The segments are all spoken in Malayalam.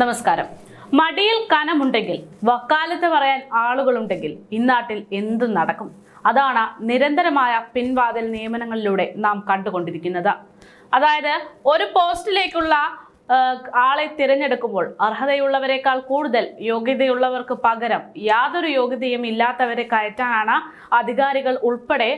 നമസ്കാരം. മടിയിൽ കനമുണ്ടെങ്കിൽ വക്കാലത്ത് പറയാൻ ആളുകളുണ്ടെങ്കിൽ ഇന്നാട്ടിൽ എന്ത് നടക്കും. അതാണ് നിരന്തരമായ പിൻവാതിൽ നിയമനങ്ങളിലൂടെ നാം കണ്ടുകൊണ്ടിരിക്കുന്നത്. അതായത് ഒരു പോസ്റ്റിലേക്കുള്ള ആളെ തിരഞ്ഞെടുക്കുമ്പോൾ അർഹതയുള്ളവരെക്കാൾ കൂടുതൽ യോഗ്യതയുള്ളവർക്ക് പകരം യാതൊരു യോഗ്യതയും ഇല്ലാത്തവരെ കയറ്റാനാണ് അധികാരികൾ ഉൾപ്പെടെ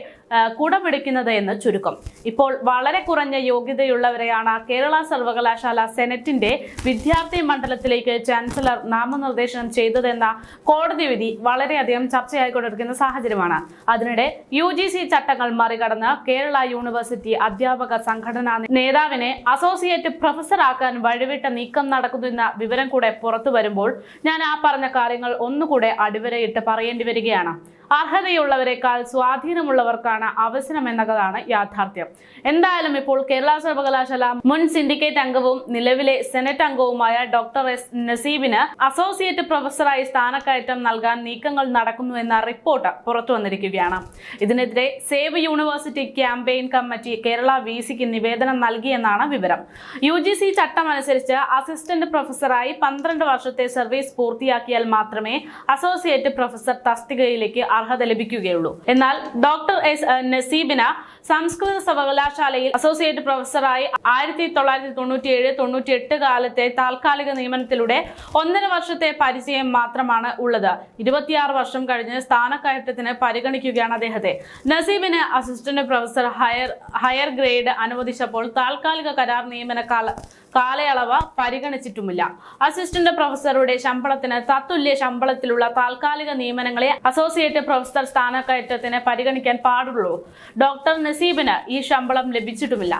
കുടപിടിക്കുന്നത് എന്ന് ചുരുക്കം. ഇപ്പോൾ വളരെ കുറഞ്ഞ യോഗ്യതയുള്ളവരെയാണ് കേരള സർവകലാശാല സെനറ്റിന്റെ വിദ്യാർത്ഥി മണ്ഡലത്തിലേക്ക് ചാൻസലർ നാമനിർദ്ദേശം ചെയ്തതെന്ന കോടതി വിധി വളരെയധികം ചർച്ചയായിക്കൊണ്ടിരിക്കുന്ന സാഹചര്യമാണ്. അതിനിടെ യു ജി സി ചട്ടങ്ങൾ മറികടന്ന് കേരള യൂണിവേഴ്സിറ്റി അധ്യാപക സംഘടനാ നേതാവിനെ അസോസിയേറ്റ് പ്രൊഫസറാക്കാൻ വഴിവിട്ട നീക്കം നടക്കുന്നുവെന്ന വിവരം കൂടെ പുറത്തു വരുമ്പോൾ ഞാൻ ആ പറഞ്ഞ കാര്യങ്ങൾ ഒന്നുകൂടെ അടിവരയിട്ട് പറയേണ്ടി വരികയാണ്. അർഹതയുള്ളവരെക്കാൾ സ്വാധീനമുള്ളവർക്കാണ് അവസരം എന്നതാണ് യാഥാർത്ഥ്യം. എന്തായാലും ഇപ്പോൾ കേരള സർവകലാശാല മുൻ സിൻഡിക്കേറ്റ് അംഗവും നിലവിലെ സെനറ്റ് അംഗവുമായ ഡോക്ടർ എസ് നസീബിന് അസോസിയേറ്റ് പ്രൊഫസറായി സ്ഥാനക്കയറ്റം നൽകാൻ നീക്കങ്ങൾ നടക്കുന്നു എന്ന റിപ്പോർട്ട് പുറത്തു വന്നിരിക്കുകയാണ്. ഇതിനെതിരെ save university campaign committee Kerala V സിക്ക് നിവേദനം നൽകിയെന്നാണ് വിവരം. യു ജി സി ചട്ടം അനുസരിച്ച് അസിസ്റ്റന്റ് പ്രൊഫസറായി പന്ത്രണ്ട് വർഷത്തെ സർവീസ് പൂർത്തിയാക്കിയാൽ മാത്രമേ അസോസിയേറ്റ് പ്രൊഫസർ തസ്തികയിലേക്ക് അർഹത ലഭിക്കുകയുള്ളൂ. എന്നാൽ ഡോക്ടർ എസ് നസീബിന സംസ്കൃത സർവകലാശാലയിൽ അസോസിയേറ്റ് പ്രൊഫസറായി ആയിരത്തി തൊള്ളായിരത്തി തൊണ്ണൂറ്റി ഏഴ് തൊണ്ണൂറ്റി എട്ട് കാലത്തെ താൽക്കാലിക നിയമനത്തിലൂടെ ഒന്നര വർഷത്തെ പരിചയം മാത്രമാണ് ഉള്ളത്. ഇരുപത്തിയാറ് വർഷം കഴിഞ്ഞ് സ്ഥാനക്കയറ്റത്തിന് പരിഗണിക്കുകയാണ് അദ്ദേഹത്തെ. നസീബിന് assistant professor higher higher grade അനുവദിച്ചപ്പോൾ താൽക്കാലിക കരാർ നിയമന കാല കാലയളവ് പരിഗണിച്ചിട്ടുമില്ല. അസിസ്റ്റന്റ് പ്രൊഫസറുടെ ശമ്പളത്തിന് തത്തുല്യ ശമ്പളത്തിലുള്ള താൽക്കാലിക നിയമനങ്ങളെ അസോസിയേറ്റ് പ്രൊഫസർ സ്ഥാനക്കയറ്റത്തിന് പരിഗണിക്കാൻ പാടുള്ളൂ. ഡോക്ടർ നസീബിന് ഈ ശമ്പളം ലഭിച്ചിട്ടുമില്ല.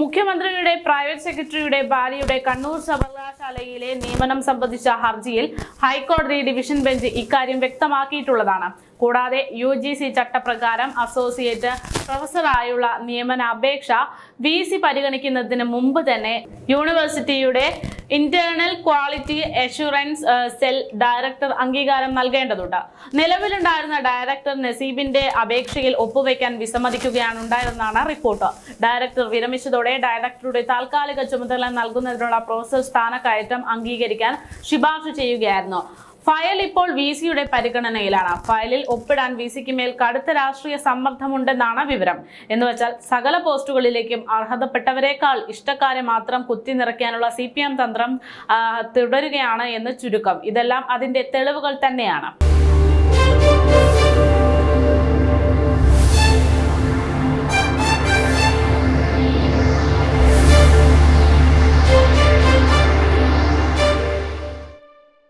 മുഖ്യമന്ത്രിയുടെ പ്രൈവറ്റ് സെക്രട്ടറിയുടെ ഭാര്യയുടെ കണ്ണൂർ സർവകലാശാലയിലെ നിയമനം സംബന്ധിച്ച ഹർജിയിൽ ഹൈക്കോടതി ഡിവിഷൻ ബെഞ്ച് ഇക്കാര്യം വ്യക്തമാക്കിയിട്ടുള്ളതാണ്. കൂടാതെ യു ജി സി ചട്ടപ്രകാരം അസോസിയേറ്റ് പ്രൊഫസറായുള്ള നിയമന അപേക്ഷ വി സി പരിഗണിക്കുന്നതിന് മുമ്പ് തന്നെ യൂണിവേഴ്സിറ്റിയുടെ internal quality assurance cell director അംഗീകാരം നൽകേണ്ടതുണ്ട്. നിലവിലുണ്ടായിരുന്ന ഡയറക്ടർ നസീബിന്റെ അപേക്ഷയിൽ ഒപ്പുവെക്കാൻ വിസമ്മതിക്കുകയാണ് ഉണ്ടായതെന്നാണ് റിപ്പോർട്ട്. ഡയറക്ടർ വിരമിച്ചതോടെ ഡയറക്ടറുടെ താൽക്കാലിക ചുമതല നൽകുന്നതിനുള്ള പ്രൊഫസർ സ്ഥാനക്കയറ്റം അംഗീകരിക്കാൻ ശുപാർശ ചെയ്യുകയായിരുന്നു. ഫയൽ ഇപ്പോൾ വി സിയുടെ പരിഗണനയിലാണ്. ഫയലിൽ ഒപ്പിടാൻ വി സിക്ക് മേൽ കടുത്ത രാഷ്ട്രീയ സമ്മർദ്ദമുണ്ടെന്നാണ് വിവരം. എന്ന് വെച്ചാൽ സകല പോസ്റ്റുകളിലേക്കും അർഹതപ്പെട്ടവരെക്കാൾ ഇഷ്ടക്കാരെ മാത്രം കുത്തി നിറയ്ക്കാനുള്ള സി തന്ത്രം തുടരുകയാണ് എന്ന് ചുരുക്കം. ഇതെല്ലാം അതിന്റെ തെളിവുകൾ തന്നെയാണ്.